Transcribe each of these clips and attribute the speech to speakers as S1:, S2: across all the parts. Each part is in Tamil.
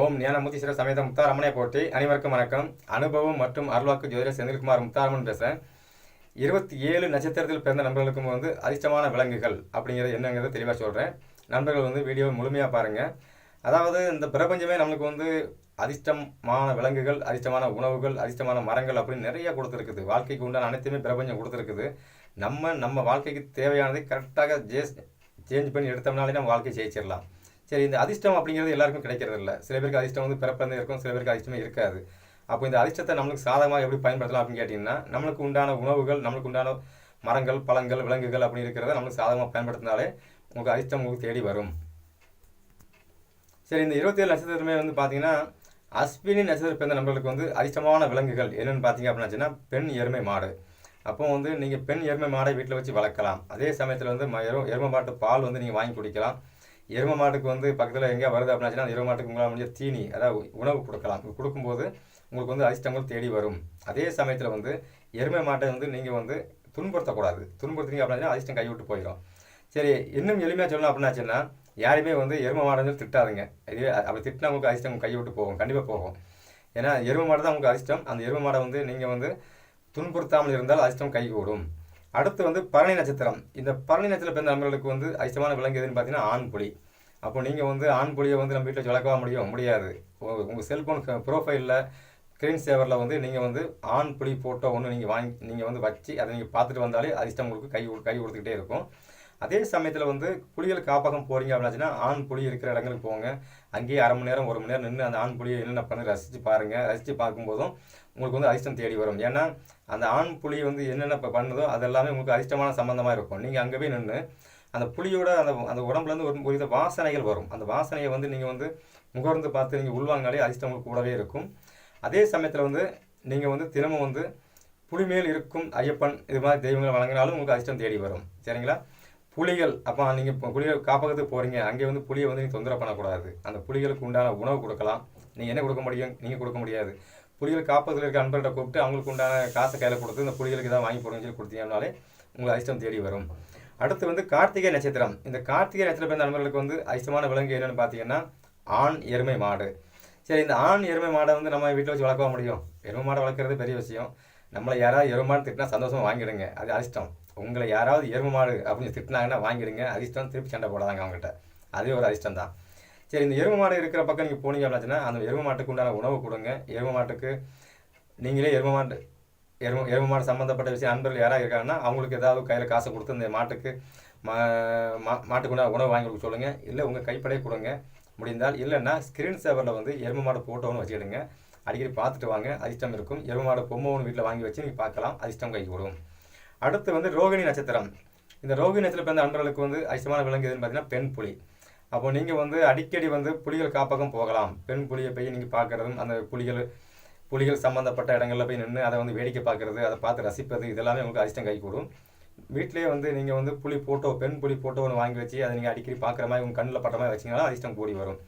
S1: ஓம் ஞானமூர்த்தீஸ்வரர் சமேத முத்தாரமனை போட்டி அனைவருக்கும் வணக்கம். அனுபவம் மற்றும் அருள்வாக்கு ஜோதிடர் செந்தில்குமார் முத்தாரமன் பேசுகிறேன் இருபத்தி ஏழு நட்சத்திரத்தில் பிறந்த நண்பர்களுக்கும் வந்து அதிர்ஷ்டமான விலங்குகள் அப்படிங்கிறது என்னங்கிறத தெளிவாக சொல்கிறேன் நண்பர்கள் வந்து வீடியோவை முழுமையாக பாருங்கள் அதாவது இந்த பிரபஞ்சமே நம்மளுக்கு வந்து அதிர்ஷ்டமான விலங்குகள் அதிர்ஷ்டமான உணவுகள் அதிர்ஷ்டமான மரங்கள் அப்படின்னு நிறைய கொடுத்துருக்குது. வாழ்க்கைக்கு உண்டான அனைத்துமே பிரபஞ்சம் கொடுத்துருக்குது. நம்ம நம்ம வாழ்க்கைக்கு தேவையானதை கரெக்டாக ஜே சேஞ்ச் பண்ணி எடுத்தோம்னாலே நம்ம வாழ்க்கையை ஜெயிச்சிடலாம். சரி இந்த அதிர்ஷ்டம் அப்படிங்கிறது எல்லாருக்கும் கிடைக்கிறது இல்லை. சில பேருக்கு அதிர்ஷ்டம் வந்து பிறப்பிறந்து இருக்கும் சில பேருக்கு அதிர்ஷ்டமே இருக்காது. அப்போ இந்த அதிர்ஷ்டத்தை நம்மளுக்கு சாதகமாக எப்படி பயன்படுத்தலாம் அப்படின்னு கேட்டிங்கன்னா நம்மளுக்கு உண்டான உணவுகள் நம்மளுக்கு உண்டான மரங்கள் பழங்கள் விலங்குகள் அப்படி இருக்கிறத நம்மளுக்கு சாதகமாக பயன்படுத்தினாலே உங்களுக்கு அதிர்ஷ்டம் உங்களுக்கு தேடி வரும். சரி இந்த இருபத்தேழு நட்சத்திரமே வந்து பார்த்தீங்கன்னா அஸ்வினி நட்சத்திரம் பிறந்த நம்மளுக்கு வந்து அதிர்ஷ்டமான விலங்குகள் என்னென்னு பார்த்தீங்க அப்படின்னாச்சுன்னா பெண் எருமை மாடு. அப்போ வந்து நீங்கள் பெண் எருமை மாடை வீட்டில் வச்சு வளர்க்கலாம். அதே சமயத்தில் வந்து ம- எரு எருமை மாட்டு பால் வந்து நீங்கள் வாங்கி குடிக்கலாம். எருமை மாட்டுக்கு வந்து பக்கத்தில் எங்கேயா வருது அப்படின்னாச்சுன்னா அந்த எருமை மாட்டுக்கு உங்களால் முடிஞ்ச தீனி அதாவது உணவு கொடுக்கலாம். கொடுக்கும்போது உங்களுக்கு வந்து அதிர்ஷ்டங்கள் தேடி வரும். அதே சமயத்தில் வந்து எருமை மாட்டை வந்து நீங்கள் வந்து துன்புறுத்தக்கூடாது. துன்புறுத்தினீங்க அப்படின்னா அதிர்ஷ்டம் கைவிட்டு போயிடும். சரி இன்னும் எளிமையாக சொல்லணும் அப்படின்னாச்சுன்னா யாருமே வந்து எருமை மாடங்கள் திட்டாதுங்க. இதே அப்படி திட்டினா உங்களுக்கு அதிர்ஷ்டம் கைவிட்டு விட்டு போகும் கண்டிப்பாக போகும். ஏன்னா எருமை மாடு தான் உங்களுக்கு அதிர்ஷ்டம். அந்த எருமை மாடை வந்து நீங்கள் வந்து துன்புறுத்தாமல் இருந்தால் அதிர்ஷ்டம் கைகூடும் அடுத்து வந்து பரணி நட்சத்திரம். இந்த பரணி நட்சத்திரம் பிறந்த நண்பர்களுக்கு வந்து அதிர்ஷ்டமான விலங்கு எதுன்னு பார்த்தீங்கன்னா ஆண் புலி அப்போ நீங்கள் வந்து ஆண் புலியை வந்து நம்ம வீட்டில் வளர்க்கவா முடியும்? முடியாது. உங்கள் செல்ஃபோன் ப்ரோஃபைலில் ஸ்க்ரீன் சேவரில் வந்து நீங்கள் வந்து ஆண் புலி ஃபோட்டோ ஒன்று நீங்கள் வாங்கி நீங்கள் வந்து வச்சு அதை நீங்கள் பார்த்துட்டு வந்தாலே அதிர்ஷ்டம் உங்களுக்கு கை கை கொடுத்துக்கிட்டே இருக்கும். அதே சமயத்தில் வந்து புலிகள் காப்பகம் போகிறீங்க அப்படின்னாச்சுன்னா ஆண் புலி இருக்கிற இடங்களுக்கு போங்க. அங்கேயே அரை மணி நேரம் ஒரு மணி நேரம் நின்று அந்த ஆண் புலியை என்னென்ன பண்ணி ரசித்து பாருங்கள் ரசித்து பார்க்கும்போதும் உங்களுக்கு வந்து அதிர்ஷ்டம் தேடி வரும். ஏன்னா அந்த ஆண் புலி வந்து என்னென்ன இப்போ பண்ணுதோ அது எல்லாமே உங்களுக்கு அதிர்ஷ்டமான சம்மந்தமாக இருக்கும். நீங்கள் அங்கே போய் நின்று அந்த புலியோட அந்த அந்த உடம்புலேருந்து ஒரு ஒரு வித வாசனைகள் வரும். அந்த வாசனையை வந்து நீங்கள் வந்து முகர்ந்து பார்த்து நீங்கள் உள்வாங்கினாலே அதிர்ஷ்டம் உங்களுக்கு கூடவே இருக்கும். அதே சமயத்தில் வந்து நீங்கள் வந்து தினமும் வந்து புலிமேல் இருக்கும் ஐயப்பன் இது மாதிரி தெய்வங்களை வழங்கினாலும் உங்களுக்கு அதிர்ஷ்டம் தேடி வரும். சரிங்களா? புலிகள் அப்போ நீங்கள் இப்போ புலிகள் காப்பகத்துக்கு போகிறீங்க அங்கே வந்து புளியை வந்து நீங்கள் தொந்தரவு பண்ணக்கூடாது. அந்த புலிகளுக்கு உண்டான உணவு கொடுக்கலாம். நீங்கள் என்ன கொடுக்க முடியும்? நீங்கள் கொடுக்க முடியாது. புலிகள் காப்பகத்தில் இருக்க அன்பர்கிட்ட கூப்பிட்டு அவங்களுக்கு உண்டான காசை கையில் கொடுத்து இந்த புலிகளுக்கு ஏதாவது வாங்கி போடுங்கன்னு சொல்லி கொடுத்தீங்கன்னாலே உங்களுக்கு அதிர்ஷ்டம் தேடி வரும். அடுத்து வந்து கார்த்திகை நட்சத்திரம். இந்த கார்த்திகை நட்சத்திரம் பிறந்த நண்பர்களுக்கு வந்து அதிர்ஷ்டமான விலங்கு என்னென்னு பார்த்தீங்கன்னா ஆண் எருமை மாடு. சரி இந்த ஆண் எருமை மாடை வந்து நம்ம வீட்டில் வச்சு வளர்க்க முடியும்? எருமை மாடை வளர்க்குறது பெரிய விஷயம். நம்மளை யாராவது எருமை மாடு திட்டினா சந்தோஷமாக வாங்கிடுங்க. அது அதிர்ஷ்டம். உங்களை யாராவது எருமை மாடு அப்படின்னு திட்டினாங்கன்னா வாங்கிடுங்க. அதிர்ஷ்டம் திருப்பி சண்டை போடாதாங்க அவங்ககிட்ட. அதே ஒரு அதிர்ஷ்டம் தான். சரி இந்த எருமை மாடு இருக்கிற பக்கம் நீங்கள் போனீங்க அப்படின்னா அந்த எருமை மாட்டுக்கு உண்டான உணவு கொடுங்க. எருமை மாட்டுக்கு நீங்களே எருமை மாட்டு எருமை எருமை மாடு சம்மந்தப்பட்ட விஷயம் நண்பர்கள் யாராவது இருக்காங்கன்னா அவங்களுக்கு ஏதாவது கையில் காசு கொடுத்து இந்த மாட்டுக்கு மா மா- மாட்டுக்கு உண்டான உணவு வாங்கி கொடுக்க சொல்லுங்கள் இல்லை உங்கள் கைப்படையே கொடுங்க. முடிந்தால் இல்லைன்னா ஸ்க்ரீன் சேவரில் வந்து எருமை மாடு போட்டோ வச்சுக்கிடுங்க. அடிக்கடி பார்த்துட்டு வாங்க. அதிர்ஷ்டம் இருக்கும். எருமை மாடு பொம்மை ஒன்று வீட்டில் வாங்கி வச்சு நீங்கள் பார்க்கலாம். அதிர்ஷ்டம் கைக்கு கூடும் அடுத்து வந்து ரோகிணி நட்சத்திரம். இந்த ரோகிணி நட்சத்திரம் பிறந்த அன்பர்களுக்கு வந்து அதிசயமான விலங்கு எதுன்னு பார்த்தீங்கன்னா பெண் புலி. அப்போ நீங்கள் வந்து அடிக்கடி வந்து புலிகள் காப்பகம் போகலாம். பெண் புலியை போய் நீங்கள் பார்க்குறதும் அந்த புலிகள் புலிகள் சம்மந்தப்பட்ட இடங்களில் போய் நின்று அதை வந்து வேடிக்கை பார்க்குறது அதை பார்த்து ரசிப்பது இதெல்லாமே உங்களுக்கு அதிர்ஷ்டம் கைக்கூடும் வீட்டிலேயே வந்து நீங்கள் வந்து புலி ஃபோட்டோ பெண் புலி ஃபோட்டோ ஒன்று வாங்கி வச்சு அதை நீங்கள் அடிக்கடி பார்க்குற மாதிரி உங்கள் கண்ணில் பட்ட மாதிரி வச்சிங்கன்னா அதிர்ஷ்டம் கூடி வரும்.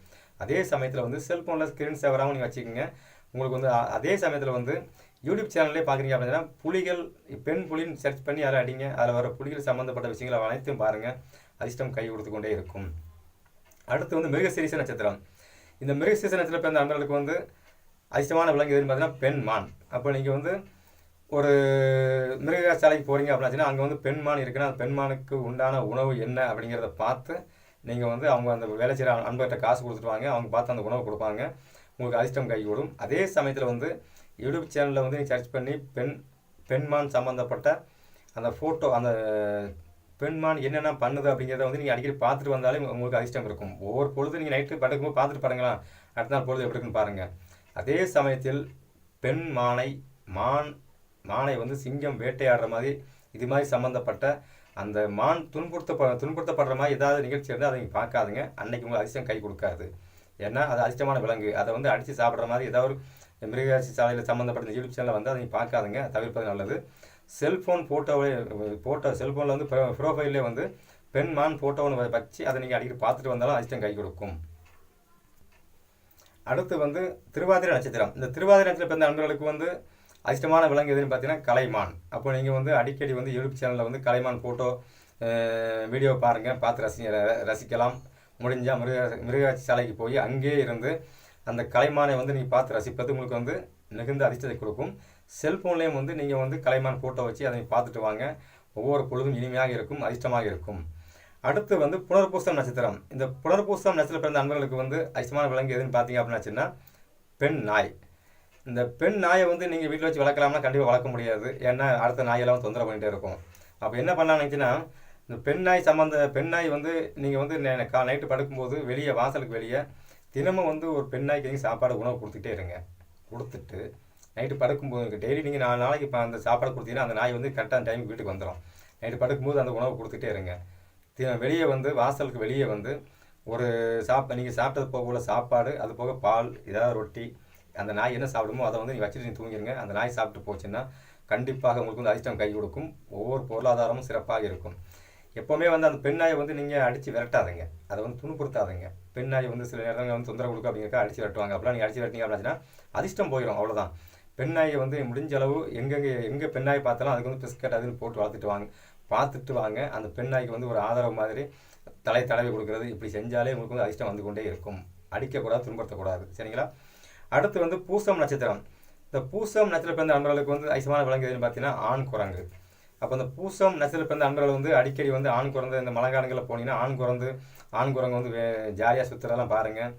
S1: அதே சமயத்தில் வந்து செல்ஃபோனில் ஸ்க்ரீன் சேவராகவும் நீங்கள் வச்சுக்கோங்க. உங்களுக்கு வந்து அதே சமயத்தில் வந்து யூடியூப் சேனல்லே பார்க்குறீங்க அப்படின்னா புலிகள் பெண் புலின்னு சர்ச் பண்ணி யாரும் அடிங்க. அதில் வர புலிகள் சம்மந்தப்பட்ட விஷயங்களை அனைத்தும் பாருங்கள் அதிர்ஷ்டம் கை கொடுத்து கொண்டே இருக்கும். அடுத்து வந்து மிருகசீரிச நட்சத்திரம். இந்த மிருகசீரிச நட்சத்திரம் பிறந்த அன்பர்களுக்கு வந்து அதிர்ஷ்டமான விலங்கு எதுன்னு பார்த்தீங்கன்னா பெண் மான். அப்போ நீங்கள் வந்து ஒரு மிருகசாலைக்கு போகிறீங்க அப்படின்னாச்சுன்னா அங்கே வந்து பெண்மான் இருக்குன்னா அந்த பெண்மானுக்கு உண்டான உணவு என்ன அப்படிங்கிறத பார்த்து நீங்கள் வந்து அவங்க அந்த வேலை செய்கிற அன்பர்கிட்ட காசு கொடுத்துட்டு வாங்க. அவங்க பார்த்து அந்த உணவு கொடுப்பாங்க. உங்களுக்கு அதிர்ஷ்டம் கைகூடும் அதே சமயத்தில் வந்து யூடியூப் சேனலில் வந்து நீங்கள் சர்ச் பண்ணி பெண் பெண்மான் சம்மந்தப்பட்ட அந்த ஃபோட்டோ அந்த பெண்மான் என்னென்ன பண்ணுது அப்படிங்கிறத வந்து நீங்கள் அடிக்கடி பார்த்துட்டு வந்தாலே உங்களுக்கு அதிர்ஷ்டம் இருக்கும். ஒவ்வொரு பொழுது நீங்கள் நைட்டு படுக்கும்போது பார்த்துட்டு பாருங்களா அடுத்த நாள் பொழுது எப்படி இருக்குன்னு பாருங்கள் அதே சமயத்தில் பெண் மானை மான் மானை வந்து சிங்கம் வேட்டையாடுற மாதிரி இது மாதிரி சம்மந்தப்பட்ட அந்த மான் துன்புறுத்தப்ப துன்புறுத்தப்படுற மாதிரி ஏதாவது நிகழ்ச்சி இருந்தால் அதை நீங்கள் பார்க்காதுங்க. அன்றைக்கி உங்களுக்கு அதிர்ஷ்டம் கை கொடுக்காது. ஏன்னா அது அதிர்ஷ்டமான விலங்கு. அதை வந்து அடித்து சாப்பிட்ற மாதிரி ஏதாவது மிருகராசி மிருகாட்சி சாலையில் சம்மந்தப்பட்ட யூடியூப் சேனலில் வந்து அதை பார்க்காதுங்க. தவிர்ப்பது நல்லது. செல்ஃபோன் ஃபோட்டோவை ஃபோட்டோ செல்ஃபோனில் வந்து ப்ரோஃபைல்லே வந்து பெண் மான் ஃபோட்டோ ஒன்று வச்சு அதை நீங்கள் அடிக்கடி பார்த்துட்டு வந்தாலும் அதிர்ஷ்டம் கை கொடுக்கும். அடுத்து வந்து திருவாதிரை நட்சத்திரம். இந்த திருவாதிரை நட்சத்திரம் பிறந்த நண்பர்களுக்கு வந்து அதிர்ஷ்டமான விலங்கு எதுன்னு பார்த்தீங்கன்னா கலைமான். அப்போ நீங்கள் வந்து அடிக்கடி வந்து யூடியூப் சேனலில் வந்து கலைமான் ஃபோட்டோ வீடியோ பாருங்கள் பார்த்து ரசி ரசிக்கலாம். முடிஞ்சால் மிருக மிருகாட்சி சாலைக்கு போய் அங்கேயே இருந்து அந்த கலைமானை வந்து நீங்கள் பார்த்து ரசிப்பது உங்களுக்கு வந்து மிகுந்த அதிர்ஷ்டத்தை கொடுக்கும். செல்ஃபோன்லேயும் வந்து நீங்கள் வந்து கலைமான் ஃபோட்டோ வச்சு அதை பார்த்துட்டு வாங்க. ஒவ்வொரு பொழுதும் இனிமையாக இருக்கும் அதிர்ஷ்டமாக இருக்கும். அடுத்து வந்து புனர்பூசம் நட்சத்திரம். இந்த புனர்பூசம் நட்சத்திரம் பிறந்த அன்பர்களுக்கு வந்து அதிர்ஷ்டமான விலங்கு எதுன்னு பார்த்தீங்க அப்படின்னாச்சுன்னா பெண் நாய். இந்த பெண் நாயை வந்து நீங்கள் வீட்டில் வச்சு வளர்க்கலாம்னா கண்டிப்பாக வளர்க்க முடியாது. ஏன்னா அடுத்த நாயெல்லாம் தொந்தரவு பண்ணிகிட்டே இருக்கும். அப்போ என்ன பண்ணலாம்னுச்சுன்னா இந்த பெண் நாய் சம்மந்த பெண் நாய் வந்து நீங்கள் வந்து கா நைட்டு படுக்கும்போது வெளியே வாசலுக்கு வெளியே தினமும் வந்து ஒரு பெண்ணாய்க்கு நீங்கள் சாப்பாடு உணவு கொடுத்துட்டே இருங்க. கொடுத்துட்டு நைட்டு படுக்கும்போது டெய்லி நீங்கள் நாலு நாளைக்கு இப்போ அந்த சாப்பாடு கொடுத்தீங்கன்னா அந்த நாய் வந்து கரெக்டான டைமுக்கு வீட்டுக்கு வந்துடும் நைட்டு படுக்கும்போது அந்த உணவு கொடுத்துட்டே இருங்க. தி- வெளியே வந்து வாசலுக்கு வெளியே வந்து ஒரு சாப்ப நீங்கள் சாப்பிட்டது போக உள்ள சாப்பாடு அது போக பால் ஏதாவது ரொட்டி அந்த நாய் என்ன சாப்பிடுமோ அதை வந்து நீங்கள் வச்சுட்டு நீங்கள் தூங்கிடுங்க அந்த நாய் சாப்பிட்டு போச்சுன்னா கண்டிப்பாக உங்களுக்கு வந்து அதிர்ஷ்டம் கை கொடுக்கும். ஒவ்வொரு பொருளாதாரமும் சிறப்பாக இருக்கும். எப்போவுமே வந்து அந்த பெண் நாயை வந்து நீங்கள் அடித்து விரட்டாதீங்க. அதை வந்து துணுப்படுத்தாதீங்க பெண் நாய் வந்து சில நேரங்கள் வந்து தொந்தரவு கொடுக்கும் அப்படிங்கிறக்க அடித்து விரட்டுவாங்க. அப்படிலாம் நீங்கள் அடித்து விரட்டிங்க அப்படின்னா அதிர்ஷ்டம் போயிடும் அவ்வளோதான் பெண் நாயை வந்து முடிஞ்ச அளவு எங்கெங்கே எங்கே பெண் நாய் பார்த்தாலும் அதுக்கு வந்து பிஸ்கட் அதுன்னு போட்டு வளர்த்துட்டு வாங்க. பார்த்துட்டு வாங்க. அந்த பெண் நாய்க்கு வந்து ஒரு ஆதரவு மாதிரி தலை தடவி கொடுக்குறது. இப்படி செஞ்சாலே உங்களுக்கு வந்து அதிர்ஷ்டம் வந்து கொண்டே இருக்கும். அடிக்கக்கூடாது துன்புறுத்தக்கூடாது. சரிங்களா? அடுத்து வந்து பூசம் நட்சத்திரம். இந்த பூசம் நட்சத்திரம் பிறந்த நண்பர்களுக்கு வந்து ஐசமான விலங்கு எதுன்னு பார்த்தீங்கன்னா ஆண் குரங்கு. அப்போ அந்த பூசம் நட்சத்திரம் பிறந்த நண்பர்கள் வந்து அடிக்கடி வந்து ஆண் குரங்கு இந்த மழைக்காலங்களில் போனீங்கன்னா ஆண் குரங்கு ஆண் குரங்கு வந்து வே ஜாலியாக சுற்றுறதெல்லாம் பாருங்கள்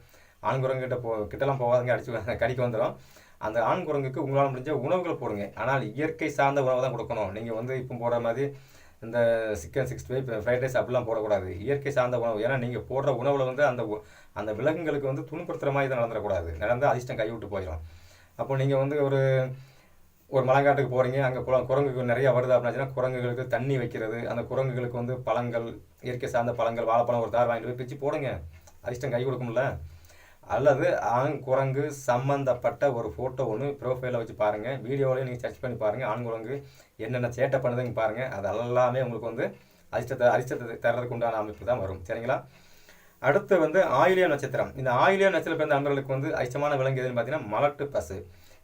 S1: ஆண் குரங்குகிட்ட போ கிட்டலாம் போகாதங்க அடிச்சு கடிக்க வந்துடும் அந்த ஆண் குரங்குக்கு உங்களால் முடிஞ்ச உணவுகள் போடுங்க. ஆனால் இயற்கை சார்ந்த உணவு தான் கொடுக்கணும். நீங்கள் வந்து இப்போ போடுற மாதிரி இந்த chicken sixty five fried rice அப்படிலாம் போடக்கூடாது. இயற்கை சார்ந்த உணவு. ஏன்னா நீங்கள் போடுற உணவில் வந்து அந்த அந்த விலங்குகளுக்கு வந்து துணுப்படுத்துகிற மாதிரி தான் நடந்துடக்கூடாது நடந்தால் அதிர்ஷ்டம் கைவிட்டு போயிடும் அப்போ நீங்கள் வந்து ஒரு ஒரு மலைக்காட்டுக்கு போகிறீங்க அங்கே குளம் குரங்குகள் நிறையா வருது அப்படின்னா குரங்குகளுக்கு தண்ணி வைக்கிறது அந்த குரங்குகளுக்கு வந்து பழங்கள் இயற்கை சார்ந்த பழங்கள் வாழைப்பழம் ஒரு தார் வாங்கிட்டு போய் பிச்சு போடுங்க. அதிர்ஷ்டம் கை கொடுக்கும்ல. அல்லது ஆண் குரங்கு சம்மந்தப்பட்ட ஒரு ஃபோட்டோ ஒன்று ப்ரோஃபைலில் வச்சு பாருங்கள் வீடியோவிலையும் நீங்கள் சர்ச் பண்ணி பாருங்கள் ஆண் குரங்கு என்னென்ன சேட்டை பண்ணுதுன்னு பாருங்கள் அது எல்லாமே உங்களுக்கு வந்து அதிர்ஷ்டத்தை அதிர்ஷ்டத்தை தர்றதுக்கு உண்டான அமைப்பு தான் வரும். சரிங்களா? அடுத்து வந்து ஆயிலிய நட்சத்திரம். இந்த ஆயிலிய நட்சத்திரம் பிறந்த நண்பர்களுக்கு வந்து அதிர்ஷ்டமான விலங்கு எதுன்னு பார்த்தீங்கன்னா மலட்டு பசு.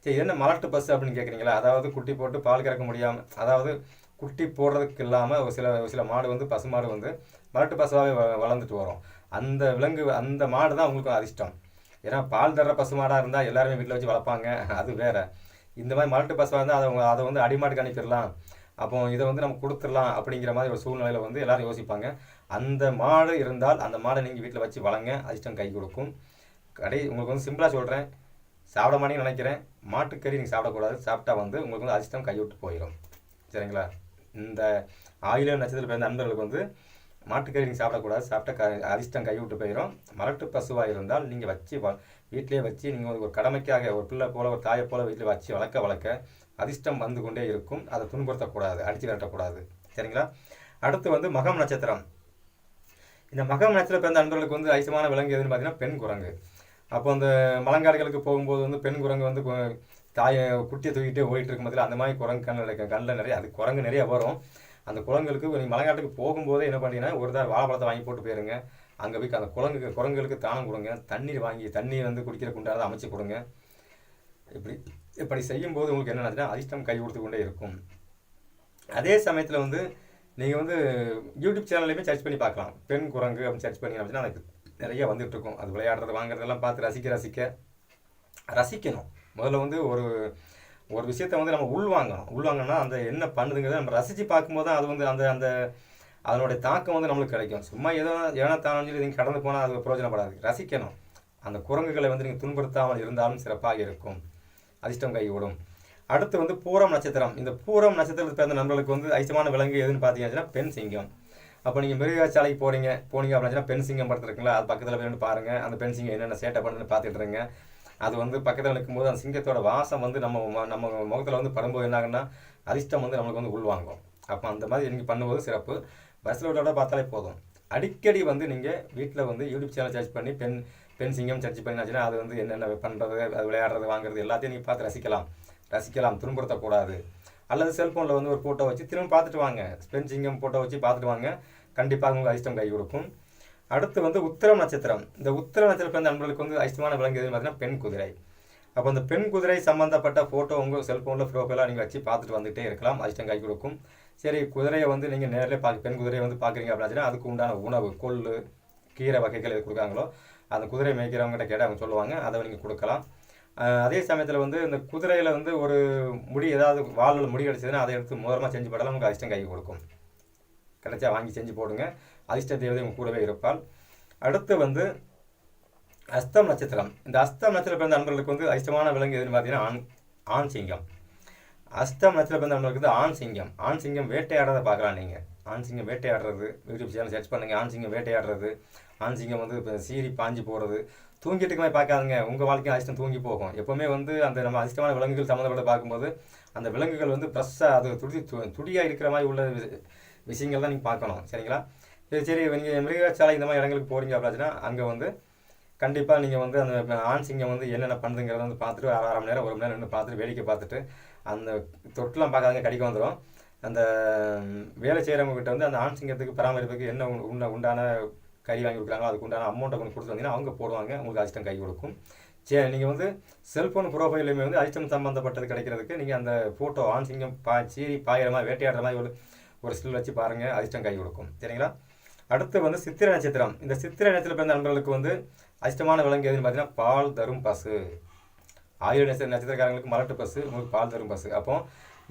S1: சரி என்ன மலட்டு பசு அப்படின்னு கேட்குறீங்களா அதாவது குட்டி போட்டு பால் கறக்க முடியாமல் அதாவது குட்டி போடுறதுக்கு இல்லாமல் ஒரு சில ஒரு சில மாடு வந்து பசு மாடு வந்து மலட்டு பசுவாகவே வ வளர்ந்துட்டு வரும். அந்த விலங்கு அந்த மாடு தான் உங்களுக்கு அதிர்ஷ்டம். ஏன்னா பால் தர்ற பசு மாடாக இருந்தால் எல்லாருமே வீட்டில் வச்சு வளர்ப்பாங்க. அது வேறு. இந்த மாதிரி மலட்டு பசுவாக இருந்தால் அதை அவங்க- அதை வந்து அடிமாட்டுக்கு அனுப்பிடலாம். அப்போ இதை வந்து நம்ம கொடுத்துடலாம் அப்படிங்கிற மாதிரி ஒரு சூழ்நிலையில் வந்து எல்லோரும் யோசிப்பாங்க. அந்த மாடு இருந்தால் அந்த மாடை நீங்கள் வீட்டில் வச்சு வளங்க. அதிர்ஷ்டம் கை கொடுக்கும். கடை உங்களுக்கு வந்து சிம்பிளாக சொல்கிறேன் சாப்பிட மாட்டேன்னு நினைக்கிறேன். மாட்டுக்கறி நீங்கள் சாப்பிடக்கூடாது. சாப்பிட்டா வந்து உங்களுக்கு வந்து அதிர்ஷ்டம் கைவிட்டு போயிடும் சரிங்களா? இந்த ஆயில நட்சத்திரத்தில் பிறந்த நண்பர்களுக்கு வந்து மாட்டுக்கறி நீங்கள் சாப்பிடக்கூடாது. சாப்பிட்டா க அதிர்ஷ்டம் கைவிட்டு போயிடும் மரட்டு பசுவாக இருந்தால் நீங்கள் வச்சு வ வீட்டிலே வச்சு நீங்கள் ஒரு கடமைக்காக ஒரு பிள்ளை போல் ஒரு தாயை போல் வீட்டில் வச்சு வளர்க்க வளர்க்க அதிர்ஷ்டம் வந்து கொண்டே இருக்கும். அதை துன்புறுத்தக்கூடாது. அடித்து விரட்டக்கூடாது. சரிங்களா? அடுத்து வந்து மகம் நட்சத்திரம். இந்த மகம் நட்சத்திரம் பிறந்த நண்பர்களுக்கு வந்து ஐசமான விலங்கு எதுன்னு பார்த்தீங்கன்னா பெண் குரங்கு. அப்போ அந்த மலங்காடுகளுக்கு போகும்போது வந்து பெண் குரங்கு வந்து தாயை குட்டியை தூக்கிட்டே ஓடிட்டு இருக்கும் போதில் அந்த மாதிரி குரங்கு கண்ணில் கண்ணில் நிறைய அது குரங்கு நிறைய வரும். அந்த குரங்குகளுக்கு நீங்கள் மலங்காட்டுக்கு போகும்போதே என்ன பண்ணீங்கன்னா ஒரு தார் வாழைப்பழத்தை வாங்கி போட்டு போயிருங்க. அங்கே போய் அந்த குரங்குக்கு குரங்குகளுக்கு தானம் கொடுங்க. தண்ணீர் வாங்கி தண்ணீர் வந்து குடிக்கிற குண்டாக அமைச்சு கொடுங்க. இப்படி இப்படி செய்யும்போது உங்களுக்கு என்ன நடந்துச்சுன்னா அதிர்ஷ்டம் கை கொடுத்து கொண்டே இருக்கும். அதே சமயத்தில் வந்து நீங்கள் வந்து யூடியூப் சேனல்லையுமே சர்ச் பண்ணி பார்க்கலாம். பெண் குரங்கு அப்படின்னு சர்ச் பண்ணி அப்படின்னா அதுக்கு நிறைய வந்துட்டுருக்கும் அது விளையாடுறது வாங்குறதெல்லாம் பார்த்து ரசிக்க ரசிக்க ரசிக்கணும். முதல்ல வந்து ஒரு ஒரு விஷயத்தை வந்து நம்ம உள்வாங்கணும் உள்வாங்கன்னா அந்த என்ன பண்ணுதுங்கிறத நம்ம ரசித்து பார்க்கும்போது தான் அது வந்து அந்த அந்த அதனுடைய தாக்கம் வந்து நம்மளுக்கு கிடைக்கும். சும்மா ஏதோ ஏன்னா தானு சொல்லி நீங்கள் கடந்து போனால் அது பிரயோஜனப்படாது. ரசிக்கணும். அந்த குரங்குகளை வந்து நீங்கள் துன்புறுத்தாமல் இருந்தாலும் சிறப்பாக இருக்கும். அதிர்ஷ்டம் கைவிடும் அடுத்து வந்து பூரம் நட்சத்திரம். இந்த பூரம் நட்சத்திரத்தில் பிறந்த நண்பர்களுக்கு வந்து அதிர்ஷ்டமான விலங்கு எதுன்னு பார்த்தீங்கன்னா பெண் சிங்கம். அப்போ நீங்கள் மிருகசாலைக்கு போகிறீங்க போனீங்க அப்படின்னா பெண் சிங்கம் படத்தில் இருக்குங்களா அது பக்கத்தில் போய் நின்னு பாருங்கள் அந்த பெண் சிங்கம் என்னென்ன சேட்டை பண்ணுன்னு பார்த்துட்டு இருங்க. அது வந்து பக்கத்தில் நிற்கும்போது அந்த சிங்கத்தோட வாசம் வந்து நம்ம நம்ம முகத்தில் வந்து படும்போது என்னாகுன்னா அதிர்ஷ்டம் வந்து நம்மளுக்கு வந்து உள்வாங்கும் அப்போ அந்த மாதிரி நீங்கள் பண்ணும்போது சிறப்பு. பஸ்ஸில் விட்டோட பார்த்தாலே போதும். அடிக்கடி வந்து நீங்கள் வீட்டில் வந்து யூடியூப் சேனல் சர்ச் பண்ணி பெண் பெண் சிங்கம் சர்ச் பண்ணினாச்சுன்னா அது வந்து என்னென்ன பண்ணுறது அது விளையாடுறது வாங்குறது எல்லாத்தையும் நீங்கள் பார்த்து ரசிக்கலாம். ரசிக்கலாம் துன்புறுத்தக்கூடாது. அல்லது செல்ஃபோனில் வந்து ஒரு ஃபோட்டோ வச்சு திரும்ப பார்த்துட்டு வாங்க. ஸ்பென்சிங்கம் ஃபோட்டோ வச்சு பார்த்துட்டு வாங்க. கண்டிப்பாக உங்களுக்கு அதிர்ஷ்டம் கை கொடுக்கும். அடுத்து வந்து உத்திரம் நட்சத்திரம். இந்த உத்திர நட்சத்திரம் பிறந்த நண்பர்களுக்கு வந்து அதிர்ஷ்டமான விலங்கு எதுன்னு பார்த்தீங்கன்னா பெண் குதிரை. அப்போ அந்த பெண் குதிரை சம்மந்தப்பட்ட ஃபோட்டோ உங்கள் செல்ஃபோனில் ப்ரோஃபைலாக நீங்கள் வச்சு பார்த்துட்டு வந்துகிட்டே இருக்கலாம். அதிர்ஷ்டம் கை கொடுக்கும். சரி குதிரையை வந்து நீங்கள் நேரில் பார்க்க பெண் குதிரையை வந்து பார்க்குறீங்க அப்படின்னா அதுக்கு உண்டான உணவு கொள்ளு கீரை வகைகள் எது கொடுக்காங்களோ அந்த குதிரை மேய்க்கிறவங்ககிட்ட கேட்டால் அவங்க சொல்லுவாங்க. அதை நீங்கள் கொடுக்கலாம். அதே சமயத்தில் வந்து இந்த குதிரையில் வந்து ஒரு முடி ஏதாவது வாலில் முடி கிடச்சதுன்னா அதை எடுத்து முதலமாக செஞ்சு போட்டாலும் உங்களுக்கு அதிர்ஷ்டம் கை கொடுக்கும். கிடைச்சா வாங்கி செஞ்சு போடுங்க. அதிர்ஷ்ட தேவதை உங்கள் கூடவே இருப்பாள். அடுத்து வந்து அஸ்தம் நட்சத்திரம். இந்த அஸ்தம் நட்சத்திரம் பிறந்த நண்பர்களுக்கு வந்து அதிர்ஷ்டமான விலங்கு எதுன்னு பார்த்தீங்கன்னா ஆண் ஆண் சிங்கம். அஸ்தம் நட்சத்திரம் பிறந்த நண்பர்களுக்கு வந்து ஆண் சிங்கம். ஆண் சிங்கம் வேட்டையாடுறதை பார்க்கலாம் நீங்கள் ஆண் சிங்கம் வேட்டையாடுறது யூடியூப் சேனல் சர்ச் பண்ணுங்கள் ஆண் சிங்கம் வேட்டையாடுறது. ஆண் சிங்கம் வந்து இப்போ சீறி பாஞ்சு போகிறது தூங்கிட்டுக்குமே பார்க்காதுங்க. உங்கள் வாழ்க்கையும் அதிர்ஷ்டம் தூங்கி போகும். எப்போவுமே வந்து அந்த நம்ம அதிர்ஷ்டமான விலங்குகள் சம்மந்தப்பட்ட பார்க்கும்போது அந்த விலங்குகள் வந்து ஃப்ரெஷ்ஷாக அது துடி து- துடியாக இருக்கிற மாதிரி உள்ள வி- விஷயங்கள் தான் நீங்கள் பார்க்கணும். சரிங்களா? சரி சரி. நீங்கள் மிருகசாலை இந்த மாதிரி இடங்களுக்கு போகிறீங்க அப்படின்னா அங்கே வந்து கண்டிப்பாக நீங்கள் வந்து அந்த ஆண் சிங்கம் வந்து என்னென்ன பண்ணுதுங்கிறத வந்து பார்த்துட்டு ஒரு அரை மணி நேரம் ஒரு மணி நேரம் நின்று பார்த்துட்டு வேடிக்கை பார்த்துட்டு அந்த தொட்டுலாம் பார்க்காதங்க கடிக்க வந்துடும் அந்த வேலை செய்கிறவங்க கிட்ட வந்து அந்த ஆண் சிங்கத்துக்கு பராமரிப்புக்கு என்ன உண்- உண்டான கறி வாங்கி கொடுக்குறாங்களோ அதுக்குண்டான அமௌண்ட்டை கொஞ்சம் கொடுத்து வந்தீங்கன்னா அவங்க போடுவாங்க உங்களுக்கு அதிர்ஷ்டம் கை கொடுக்கும். சரி நீங்கள் வந்து செல்ஃபோன் ப்ரோஃபைலுமே வந்து அதிர்ஷ்டம் சம்மந்தப்பட்டது கிடைக்கிறதுக்கு நீங்கள் அந்த ஃபோட்டோ ஆண் சிங்கம் பா சீரி பாயிற மாதிரி வேட்டையாடுற மாதிரி ஒரு ஒரு ஸ்டில் வச்சு பாருங்கள் அதிர்ஷ்டம் கை கொடுக்கும். சரிங்களா? அடுத்து வந்து சித்திரை நட்சத்திரம். இந்த சித்திரை நட்சத்திரம் பிறந்த நண்பர்களுக்கு வந்து அதிர்ஷ்டமான விலங்கு எதுன்னு பார்த்தீங்கன்னா பால் தரும் பசு. ஆயுள் நட்சத்திர நட்சத்திரக்காரங்களுக்கு மலட்டு பசு உங்களுக்கு பால் தரும் பசு. அப்போ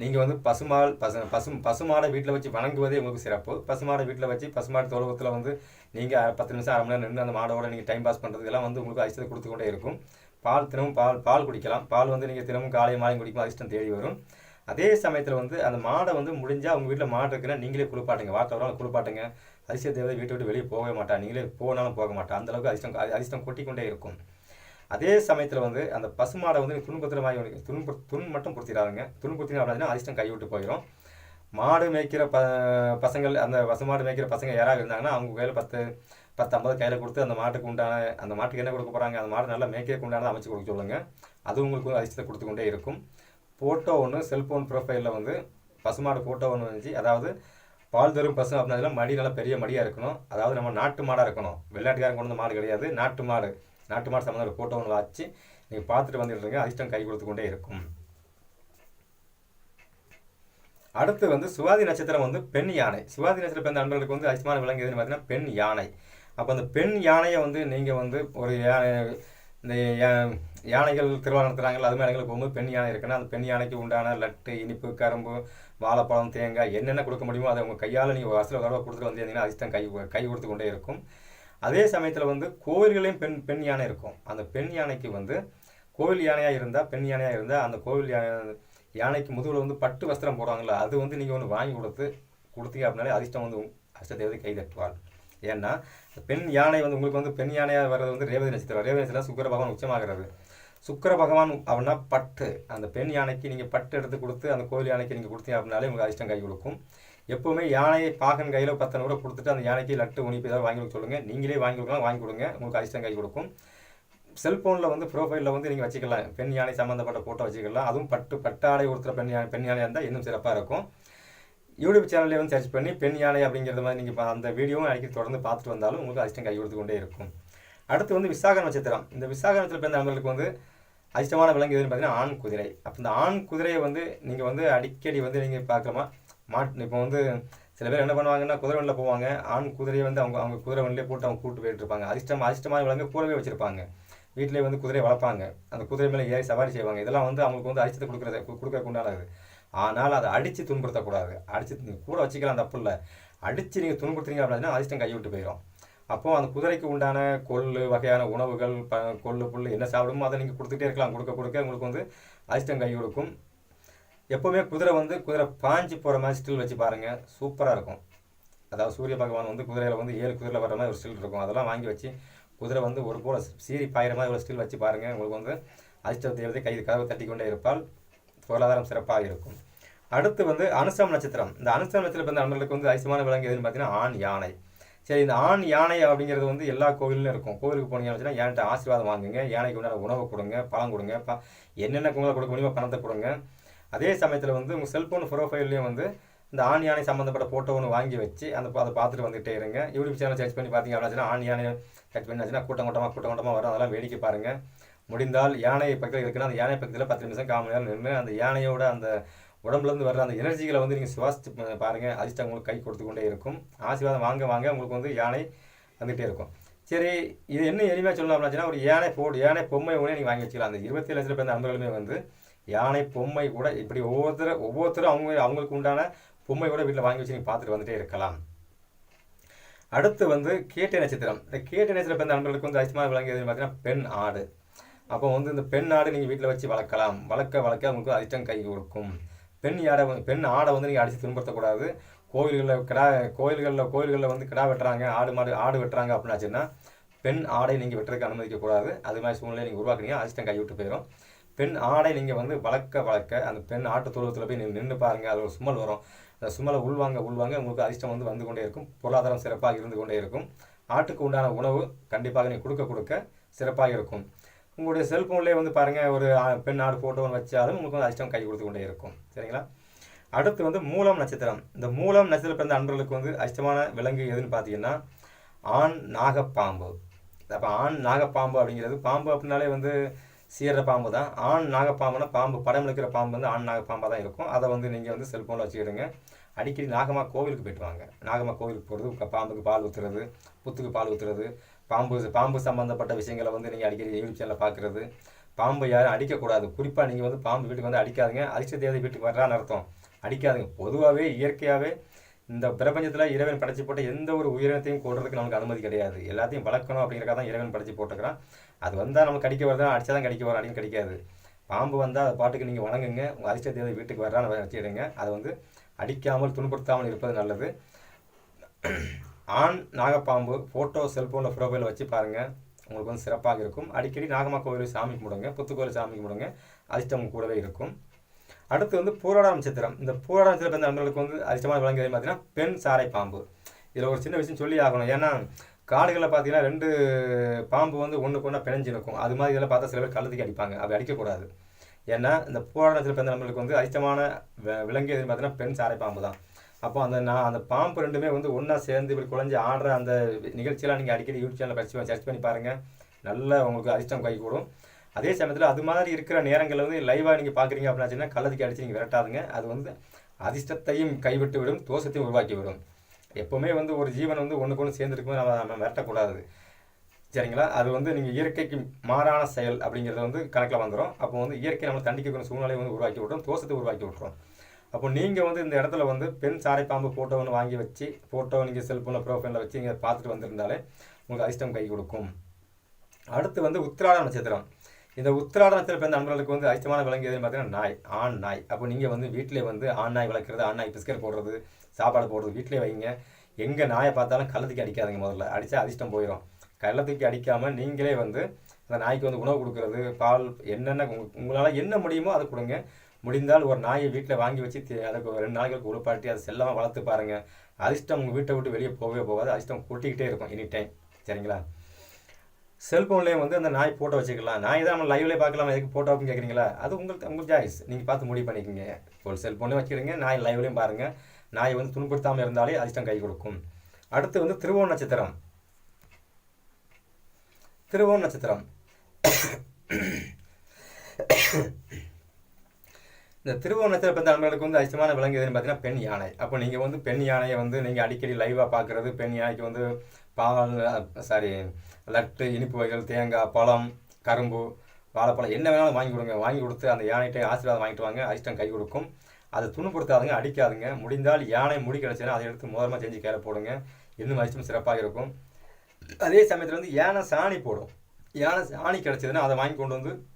S1: நீங்கள் வந்து பசுமால் பசு பசு பசுமாடை வீட்டில் வச்சு வணங்குவதே உங்களுக்கு சிறப்பு. பசுமாடை வீட்டில் வச்சு பசுமாடு தொழுவத்தில் வந்து நீங்கள் பத்து நிமிஷம் அரை மணி நேரம் நின்று அந்த மாடோட நீங்கள் டைம் பாஸ் பண்ணுறதுக்கெல்லாம் வந்து உங்களுக்கு அதிர்ஷ்டத்தை கொடுத்து கொண்டே இருக்கும். பால் தினமும் பால் பால் குடிக்கலாம். பால் வந்து நீங்கள் தினமும் காலை மாலையும் குடிக்கும் அதிர்ஷ்டம் தேடி வரும். அதே சமயத்தில் வந்து அந்த மாடை வந்து முடிஞ்சால் உங்கள் வீட்டில் மாடு இருக்குன்னா நீங்களே குளிப்பாட்டுங்க. வார்த்தை வரலாம் குளிப்பாட்டுங்க. அதிர்ஷ்ட தேவதை வீட்டை விட்டு வெளியே போகவே மாட்டான் நீங்களே போனாலும் போக மாட்டான் அந்தளவுக்கு அதிர்ஷ்டம் அதிர்ஷ்டம் கொட்டிக்கொண்டே இருக்கும். அதே சமயத்தில் வந்து அந்த பசுமாடை வந்து நீங்க துன்புறுத்துற மாதிரி துன்பு துண் மட்டும் பொறுத்திடாதுங்க துன்புறுத்தினா அப்படின்னா அதிர்ஷ்டம் கைவிட்டு போயிடும் மாடு மேய்க்கிற ப பசங்கள் அந்த பசுமாடு மேய்க்கிற பசங்க யாராவது இருந்தாங்கன்னா அவங்க கையில் பத்து பத்து ஐம்பது கையில் கொடுத்து அந்த மாட்டுக்கு உண்டான அந்த மாட்டுக்கு என்ன கொடுக்க போகிறாங்க அந்த மாடு நல்லா மேய்க்கிறதுக்கு உண்டானதை அமைச்சு கொடுக்க சொல்லுங்கள் அது உங்களுக்கு அதிர்ஷ்டத்தை கொடுத்து கொண்டே இருக்கும். ஃபோட்டோ ஒன்று செல்ஃபோன் ப்ரொஃபைலில் வந்து பசுமாடு ஃபோட்டோ ஒன்று வந்துச்சு. அதாவது பால் தரும் பசு அப்படின்னா மடி நல்லா பெரிய மடியாக இருக்கணும். அதாவது நம்ம நாட்டு மாடாக இருக்கணும். வெளிநாட்டுக்காரங்க கொண்டு வந்து மாடு கிடையாது. நாட்டு மாடு. நாட்டு மாடு சம்மந்த ஒரு ஃபோட்டோ ஒன்று வச்சு நீங்கள் பார்த்துட்டு வந்துடுறீங்க அதிர்ஷ்டம் கை கொடுத்து கொண்டே இருக்கும். அடுத்து வந்து சுவாதி நட்சத்திரம் வந்து பெண் யானை. சுவாதி நட்சத்திரம் பிறந்த நண்பர்களுக்கு வந்து அதிசமான விலங்கு எதுன்னு பார்த்தீங்கன்னா பெண் யானை. அப்போ அந்த பெண் யானையை வந்து நீங்கள் வந்து ஒரு யானை இந்த யா- யானைகள் திருவிழா நடத்துகிறாங்கல்ல அது மாதிரி போகும்போது பெண் யானை இருக்குன்னா அந்த பெண் யானைக்கு உண்டான லட்டு இனிப்பு கரும்பு வாழைப்பழம் தேங்காய் என்னென்ன கொடுக்க முடியுமோ அதை உங்கள் கையால் நீங்கள் வசதியில் தடவை கொடுத்துட்டு வந்தீங்கன்னா அதிர்ஷ்டம் கை கை கொடுத்து கொண்டே இருக்கும். அதே சமயத்தில் வந்து கோவில்களையும் பெண் பெண் யானை இருக்கும். அந்த பெண் யானைக்கு வந்து கோவில் யானையாக இருந்தால் பெண் யானையாக இருந்தால் அந்த கோவில் யானை யானைக்கு முதுகில் வந்து பட்டு வஸ்திரம் போடுவாங்கள்ல அது வந்து நீங்கள் ஒன்று வாங்கி கொடுத்து கொடுத்தீங்க அப்படின்னாலே அதிர்ஷ்டம் வந்து அஷ்ட தேவதை கை தட்டுவாள். ஏன்னா பெண் யானை வந்து உங்களுக்கு வந்து பெண் யானையாக வர்றது வந்து ரேவதி நட்சத்திரம். ரேவதி நட்சத்திரம் சுக்கர பகவான் உச்சமாகிறது சுக்கர பகவான் அப்படின்னா பட்டு. அந்த பெண் யானைக்கு நீங்கள் பட்டு எடுத்து கொடுத்து அந்த கோவில் யானைக்கு நீங்கள் கொடுத்தீங்க அப்படின்னாலே உங்களுக்கு அதிர்ஷ்டம் கை கொடுக்கும். எப்போவுமே யானையை பாகன் கையில் பத்து கூட கொடுத்துட்டு அந்த யானைக்கு லட்டு உனிப்பு ஏதாவது வாங்கி கொடுக்க சொல்லுங்கள் நீங்களே வாங்கி கொடுக்கலாம் வாங்கி கொடுங்க. உங்களுக்கு அதிர்ஷ்டம் கை கொடுக்கும். செல்ஃபோனில் வந்து ப்ரோஃபைலில் வந்து நீங்கள் வச்சுக்கலாம் பெண் யானை சம்மந்தப்பட்ட ஃபோட்டோ வச்சுக்கலாம் அதுவும் பட்டு பட்டாடை கொடுத்துற பெண் யானை பெண் யானையாக இருந்தால் இன்னும் சிறப்பாக இருக்கும். யூடியூப் சேனல்லே வந்து சர்ச் பண்ணி பெண் யானை அப்படிங்கிறது மாதிரி நீங்கள் அந்த வீடியோவும் அடிக்கடி தொடர்ந்து பார்த்துட்டு வந்தாலும் உங்களுக்கு அதிர்ஷ்டம் கை கொடுத்து கொண்டே இருக்கும். அடுத்து வந்து விசாக நட்சத்திரம். இந்த விசாக நட்சத்திரம் பிறந்த நண்பர்களுக்கு வந்து அதிர்ஷ்டமான விலங்கு எதுன்னு பார்த்தீங்கன்னா ஆண் குதிரை. அப்போ இந்த ஆண் குதிரையை வந்து நீங்கள் வந்து அடிக்கடி வந்து நீங்கள் பார்க்கலாமா? மாட் இப்போ வந்து சில பேர் என்ன பண்ணுவாங்கன்னா குதிரை வண்டியில் போவாங்க. ஆண் குதிரையை வந்து அவங்க அவங்க குதிரை வண்டிலே போட்டு அவங்க கூட்டு போயிட்டு இருப்பாங்க. அதிர்ஷ்டம் அதிர்ஷ்டமான விலங்கு கூடவே வச்சுருப்பாங்க. வீட்டிலே வந்து குதிரையை வளர்ப்பாங்க. அந்த குதிரை மேலே ஏறி சவாரி செய்வாங்க. இதெல்லாம் வந்து அவங்களுக்கு வந்து அடிச்சத்தை கொடுக்குறது கொடுக்கறதுக்கு உண்டானது. ஆனால் அதை அடித்து துன்புறுத்தக்கூடாது. அடித்து நீங்கள் கூட வச்சுக்கலாம் தப்பு இல்லை அடித்து நீங்கள் துன்புறுத்துறீங்க அப்படின்னா அதிர்ஷ்டம் கை விட்டு போயிடும் அப்போ அந்த குதிரைக்கு உண்டான கொள்ளு வகையான உணவுகள் ப கொள்ளு புல் என்ன சாப்பிடுமோ அதை நீங்கள் கொடுத்துட்டே இருக்கலாம். கொடுக்க கொடுக்க உங்களுக்கு வந்து அதிர்ஷ்டம் கை கொடுக்கும். எப்போவுமே குதிரை வந்து குதிரை பாஞ்சு போகிற மாதிரி ஸ்டில் வச்சு பாருங்கள் சூப்பராக இருக்கும். அதாவது சூரிய பகவான் வந்து குதிரையில் வந்து ஏழு குதிரையில் வர மாதிரி ஒரு ஸ்டில் இருக்கும். அதெல்லாம் வாங்கி வச்சு குதிரை வந்து ஒரு போல சீரி பாயிற மாதிரி ஒரு ஸ்டில் வச்சு பாருங்கள் உங்களுக்கு வந்து அதிர்ஷ்ட தேவதை கை கதவை தட்டி கொண்டே இருப்பால் பொருளாதாரம் சிறப்பாக இருக்கும். அடுத்து வந்து அனுசம் நட்சத்திரம். இந்த அனுசம் நட்சத்திரம் பிறந்த நண்பர்களுக்கு வந்து அதிசயமான விலங்கு எதுன்னு பார்த்தீங்கன்னா ஆண் யானை. சரி இந்த ஆண் யானை அப்படிங்கிறது வந்து எல்லா கோவிலும் இருக்கும். கோவிலுக்கு போனீங்கன்னு வச்சுன்னா யான்ட்ட ஆசீர்வாதம் வாங்குங்க. யானைக்கு உண்டான உணவு கொடுங்க பழம் கொடுங்க ப என்னென்ன உங்களை கொடுக்க முடியுமோ பணத்தை கொடுங்க. அதே சமயத்தில் வந்து உங்கள் செல்ஃபோன் ப்ரொஃபைல்லையும் வந்து இந்த ஆண் யானை சம்மந்தப்பட்ட ஃபோட்டோ ஒன்று வாங்கி வச்சு அந்த அதை பார்த்துட்டு வந்துகிட்டே இருங்க. யூடியூப் சேனல் சர்ச் பண்ணி பார்த்தீங்க அப்படின்னா ஆண் யானை சர்ச் பண்ணி கூட்டம் கூட்டமாக கூட்டம் கூட்டமாக வரும். அதெல்லாம் வேடிக்கை பாருங்கள் முடிந்தால் யானை பக்கத்தில் இருக்குன்னா அந்த யானை பக்கத்தில் பத்து நிமிஷம் கால் நேரம் நின்று அந்த யானையோட அந்த உடம்புலேருந்து வர்ற அந்த எனர்ஜிகளை வந்து நீங்கள் சுவாசித்து பாருங்கள் அதிர்ஷ்டம் உங்களுக்கு கை கொடுத்து கொண்டே இருக்கும். ஆசீர்வாதம் வாங்க வாங்க உங்களுக்கு வந்து யானை வந்துகிட்டே இருக்கும். சரி இது என்ன எளிமையாக சொல்லலாம் அப்படின்னா ஒரு யானை போடு யானை பொம்மை கூட நீங்கள் வாங்கி வச்சுக்கலாம். அந்த இருபத்தி லட்சம் பேர் நண்பர்களுமே வந்து யானை பொம்மை கூட இப்படி ஒவ்வொருத்தரும் ஒவ்வொருத்தரும் அவங்க அவங்களுக்கு உண்டான பொம்மை கூட வீட்டில் வாங்கி வச்சு நீங்கள் பார்த்துட்டு வந்துட்டே இருக்கலாம். அடுத்து வந்து கேட்டை நட்சத்திரம். இந்த கேட்டை நட்சத்திரம் பிறந்த நண்பர்களுக்கு வந்து அதிகமாக விளங்கியது பார்த்தீங்கன்னா பெண் ஆடு. அப்போ வந்து இந்த பெண் ஆடு நீங்கள் வீட்டில் வச்சு வளர்க்கலாம். வளர்க்க வளர்க்க உங்களுக்கு அதிர்ஷ்டம் கை கொடுக்கும். பெண் ஆடை பெண் ஆடை வந்து நீங்கள் அடித்து துன்படுத்தக்கூடாது கோயில்களில் கிடா கோயில்களில் கோயில்களில் வந்து கிடா வெட்டுறாங்க ஆடு மாடு ஆடு வெட்டுறாங்க அப்படின்னாச்சுன்னா பெண் ஆடை நீங்கள் வெட்டுறதுக்கு அனுமதிக்கக்கூடாது. அது மாதிரி சூழ்நிலை நீங்கள் உருவாக்குனீங்க அதிர்ஷ்டம் கை விட்டு போயிடும் பெண் ஆடை நீங்கள் வந்து வளர்க்க வளர்க்க அந்த பெண் ஆட்டு தொழுவத்தில் போய் நீங்கள் நின்று பாருங்கள் அது ஒரு சுமல் வரும். சுமலை உள்வாங்க உள்வாங்க உங்களுக்கு அதிர்ஷ்டம் வந்து வந்து கொண்டே இருக்கும். பொருளாதாரம் சிறப்பாக இருந்து கொண்டே இருக்கும். ஆட்டுக்கு உண்டான உணவு கண்டிப்பாக நீங்கள் கொடுக்க கொடுக்க சிறப்பாக இருக்கும். உங்களுடைய செல்ஃபோன்லேயே வந்து பாருங்கள் ஒரு பெண் ஆடு ஃபோட்டோ வச்சாலும் உங்களுக்கு வந்து அதிர்ஷ்டம் கை கொடுத்து கொண்டே இருக்கும். சரிங்களா? அடுத்து வந்து மூலம் நட்சத்திரம். இந்த மூலம் நட்சத்திரம் பிறந்த அன்பர்களுக்கு வந்து அதிர்ஷ்டமான விலங்கு எதுன்னு பார்த்தீங்கன்னா ஆண் நாகப்பாம்பு. அப்போ ஆண் நாகப்பாம்பு அப்படிங்கிறது பாம்பு அப்படின்னாலே வந்து சீர பாம்பு தான். ஆண் நாகப்பாம்புனா பாம்பு படம் இழுக்கிற பாம்பு வந்து ஆண் நாகப்பாம்பாக தான் இருக்கும். அதை வந்து நீங்கள் வந்து செல்ஃபோனில் வச்சுக்கிடுங்க. அடிக்கடி நாகமாக கோவிலுக்கு போயிட்டு வாங்க. நாகமாக கோவிலுக்கு போகிறது பாம்புக்கு பால் ஊற்றுறது புத்துக்கு பால் ஊற்றுறது பாம்பு பாம்பு சம்மந்தப்பட்ட விஷயங்களை வந்து நீங்கள் அடிக்கடி யூடியூப் சேனலில் பார்க்குறது பாம்பு யாரும் அடிக்கக்கூடாது. குறிப்பாக நீங்கள் வந்து பாம்பு வீட்டுக்கு வந்து அடிக்காதுங்க. அதிர்ஷ்ட தேவதை வீட்டுக்கு வர்றான்னு அர்த்தம். அடிக்காதுங்க. பொதுவாகவே இயற்கையாகவே இந்த பிரபஞ்சத்தில் இறைவன் படைச்சி போட்ட எந்த ஒரு உயிரினத்தையும் கொடுறதுக்கு நமக்கு அனுமதி கிடையாது. எல்லாத்தையும் வளர்க்கணும் அப்படிங்கிறக்காக தான் இறைவன் படைச்சி போட்டுக்கிறான் அது வந்தால் நம்ம கடிக்க வருதுன்னா அடிச்சா தான் கடிக்க வரும் அப்படின்னு கிடைக்காது. பாம்பு வந்தால் அதை பாட்டுக்கு நீங்கள் வணங்குங்க. உங்கள் அதிர்ஷ்ட தேவை வீட்டுக்கு வர்றான்னு வச்சுடுங்க அதை வந்து அடிக்காமல் துன்புறுத்தாமல் இருப்பது நல்லது. ஆண் நாகப்பாம்பு ஃபோட்டோ செல்ஃபோனில் ப்ரொஃபைல் வச்சு பாருங்கள் உங்களுக்கு வந்து சிறப்பாக இருக்கும். அடிக்கடி நாகம்மா கோவில் சாமி கும்பிடுங்க. புத்துக்கோவில் சாமி கும்பிடுங்க. அதிர்ஷ்டம் கூடவே இருக்கும். அடுத்து வந்து பூராட நட்சத்திரம். இந்த பூராட நட்சத்திரம் நண்பர்களுக்கு வந்து அதிர்ஷ்டமாக விளங்குறது பார்த்தீங்கன்னா பெண் சாரை பாம்பு. இதில் ஒரு சின்ன விஷயம் சொல்லி ஆகணும். ஏன்னா காடுகளில் பார்த்தீங்கன்னா ரெண்டு பாம்பு வந்து ஒன்றுக்கு ஒன்றா பிணைஞ்சு நிற்கும் அது மாதிரி இதெல்லாம் பார்த்தா சில பேர் கழுத்துக்கு அடிப்பாங்க. அப்படி அடிக்கக்கூடாது ஏன்னா இந்த போராட்டத்தில் பிறந்த நம்மளுக்கு வந்து அதிர்ஷ்டமான விலங்கு எதுன்னு பார்த்தீங்கன்னா பெண் சாரை பாம்பு தான். அப்போ அந்த நான் அந்த பாம்பு ரெண்டுமே வந்து ஒன்றா சேர்ந்து இப்படி குழஞ்சி ஆடுற அந்த நிகழ்ச்சியெல்லாம் நீங்கள் அடிக்கடி யூடியூப் சேனலில் பரிசு சர்ச் பண்ணி பாருங்கள் நல்ல உங்களுக்கு அதிர்ஷ்டம் கை கூடும் அதே சமயத்தில் அது மாதிரி இருக்கிற நேரங்களில் வந்து லைவாக நீங்கள் பார்க்குறீங்க அப்படின்னா கள்ளத்துக்கு அடித்து நீங்கள் விரட்டாதுங்க. அது வந்து அதிர்ஷ்டத்தையும் கைவிட்டு விடும் தோஷத்தையும் உருவாக்கி விடும். எப்போவுமே வந்து ஒரு ஜீவன் வந்து ஒன்றுக்கு ஒன்று சேர்ந்துருக்கும்போது நம்ம நம்ம விரட்டக்கூடாது சரிங்களா? அது வந்து நீங்கள் இயற்கைக்கு மாறான செயல் அப்படிங்கிறது வந்து கணக்கில் வந்துடும் அப்போ வந்து இயற்கை நம்ம தண்டிக்கக்கூடிய சூழ்நிலையை வந்து உருவாக்கி விட்டுரும் தோஷத்தை உருவாக்கி விட்றோம் அப்போ நீங்கள் வந்து இந்த இடத்துல வந்து பெண் சாரை பாம்பு ஃபோட்டோ ஒன்று வாங்கி வச்சு ஃபோட்டோ நீங்கள் செல்ஃபோனில் ப்ரோஃபைலில் வச்சு நீங்கள் பார்த்துட்டு வந்திருந்தாலே உங்களுக்கு அதிர்ஷ்டம் கை கொடுக்கும். அடுத்து வந்து உத்திராட நட்சத்திரம். இந்த உத்திராட நட்சத்திரம் பிறந்த நண்பர்களுக்கு வந்து அதிர்ஷ்டமான விலங்கு எதுன்னு பார்த்தீங்கன்னா நாய். ஆண் நாய். அப்போ நீங்கள் வந்து வீட்டிலே வந்து ஆண் நாய் வளர்க்குறது ஆண் நாய் பிஸ்கட் போடுறது சாப்பாடு போடுறது வீட்டிலே வைங்க. எங்கே நாயை பார்த்தாலும் கள்ளத்துக்கு அடிக்காதுங்க முதல்ல. அடித்தா அதிர்ஷ்டம் போயிடும் கள்ளத்துக்கு அடிக்காமல் நீங்களே வந்து அந்த நாய்க்கு வந்து உணவு கொடுக்குறது பால் என்னென்ன உங்களால் என்ன முடியுமோ அதை கொடுங்க. முடிந்தால் ஒரு நாயை வீட்டில் வாங்கி வச்சு அதுக்கு ரெண்டு நாய்களுக்கு உழுப்பாட்டி அதை செல்லமாக வளர்த்து பாருங்கள் அதிர்ஷ்டம் உங்கள் வீட்டை விட்டு வெளியே போகவே போகாது. அதிர்ஷ்டம் கூட்டிக்கிட்டே இருக்கும் எனி டைம் சரிங்களா? செல்ஃபோன்லேயே வந்து அந்த நாய் ஃபோட்டோ வச்சுக்கலாம். நாய் தான் நம்ம லைவ்லேயே பார்க்கலாம்? எதுக்கு ஃபோட்டோ அப்படின்னு கேட்குறீங்களா அது உங்களுக்கு உங்களுக்கு சாய்ஸ் நீங்கள் பார்த்து முடிவு பண்ணிக்கோங்க. ஒரு செல்ஃபோன்லேயும் வச்சுக்கிறீங்க நாய் லைவ்லேயும் பாருங்கள் நாயை வந்து துன்புறுத்தாமல் இருந்தாலே அதிர்ஷ்டம் கை கொடுக்கும். அடுத்து வந்து திருவோண நட்சத்திரம். திருவோண நட்சத்திரம். இந்த திருவோண நட்சத்திர பிறந்த நண்பர்களுக்கு வந்து அதிர்ஷ்டமான விலங்கு எதுன்னு பார்த்தீங்கன்னா பெண் யானை. அப்போ நீங்கள் வந்து பெண் யானையை வந்து நீங்கள் அடிக்கடி லைவாக பார்க்குறது பெண் யானைக்கு வந்து பால் சாரி லட்டு இனிப்பு வகைகள் தேங்காய் பழம் கரும்பு வாழைப்பழம் என்ன வேணாலும் வாங்கி கொடுங்க. வாங்கி கொடுத்து அந்த யானைகிட்ட ஆசீர்வாதம் வாங்கிட்டு வாங்க. அதிர்ஷ்டம் கை கொடுக்கும். அதை துணுப்படுத்தாதுங்க அடிக்காதுங்க. முடிந்தால் யானை முடி கிடச்சுன்னா அதை எடுத்து முதலமாக செஞ்சு கீழே போடுங்க. இன்னும் அதிர்ஷ்டம் சிறப்பாக இருக்கும். அதே சமயத்தில் வந்து யானை சாணி போடும். யானை சாணி கிடச்சதுன்னா அதை வாங்கி கொண்டு வந்து